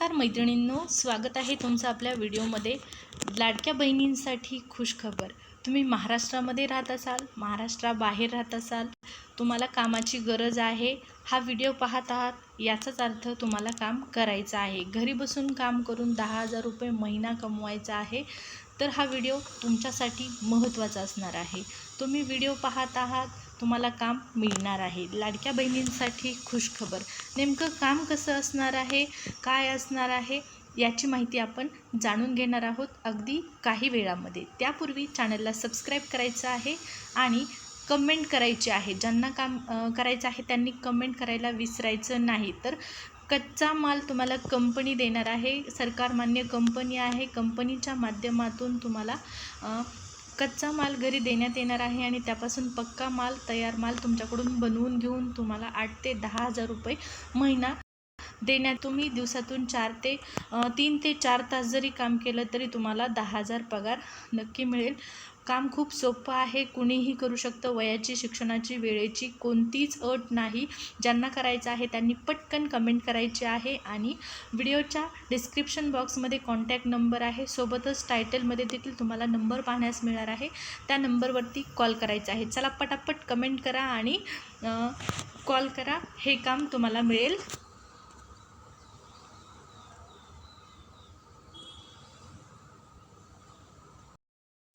नमस्कार मैत्रिणींनो स्वागत आहे तुमचं आपल्या व्हिडिओमध्ये. लाडक्या बहिणींसाठी खुशखबर. तुम्ही महाराष्ट्रामध्ये राहत असाल महाराष्ट्राबाहेर राहत असाल तुम्हाला कामाची गरज आहे हा व्हिडिओ पाहत आहात याचाच अर्थ तुम्हाला काम करायचं आहे. घरी बसून काम करून दहा हजार रुपये महिना कमवायचा आहे. तर हा व्हिडिओ तुमच्यासाठी महत्त्वाचा असणार आहे. तुम्ही व्हिडिओ पाहत आहात तुम्हाला काम मिळणार आहे. लाडक्या बहिणींसाठी खुशखबर. नेमकं काम कसं असणार आहे काय असणार आहे याची माहिती आपण जाणून घेणार आहोत अगदी काही वेळामध्ये. त्यापूर्वी चॅनलला सबस्क्राईब करायचं आहे आणि कमेंट करायची आहे. ज्यांना काम करायचं आहे त्यांनी कमेंट करायला विसरायचं नाही. तर कच्चा माल तुम्हाला कंपनी देणार आहे. सरकारमान्य कंपनी आहे. कंपनीच्या माध्यमातून तुम्हाला कच्चा माल घरी देण्यात येणार आहे आणि त्यापासून पक्का माल तयार माल तुमच्याकडून बनवून घेऊन तुम्हाला आठ ते दहा हजार रुपये महिना देण्यात तुम्ही दिवसातून चार ते तीन ते चार तास जरी काम केलं तरी तुम्हाला दहा हजार पगार नक्की मिळेल. काम खूप सोपं आहे कुणीही करू शकतं. वयाची शिक्षणाची वेळेची कोणतीच अट नाही. ज्यांना करायचं आहे त्यांनी पटकन कमेंट करायची आहे आणि व्हिडिओच्या डिस्क्रिप्शन बॉक्समध्ये कॉन्टॅक्ट नंबर आहे. सोबतच टायटलमध्ये देखील तुम्हाला नंबर पाहण्यास मिळणार आहे. त्या नंबरवरती कॉल करायचा आहे. चला पटापट कमेंट करा आणि कॉल करा. हे काम तुम्हाला मिळेल.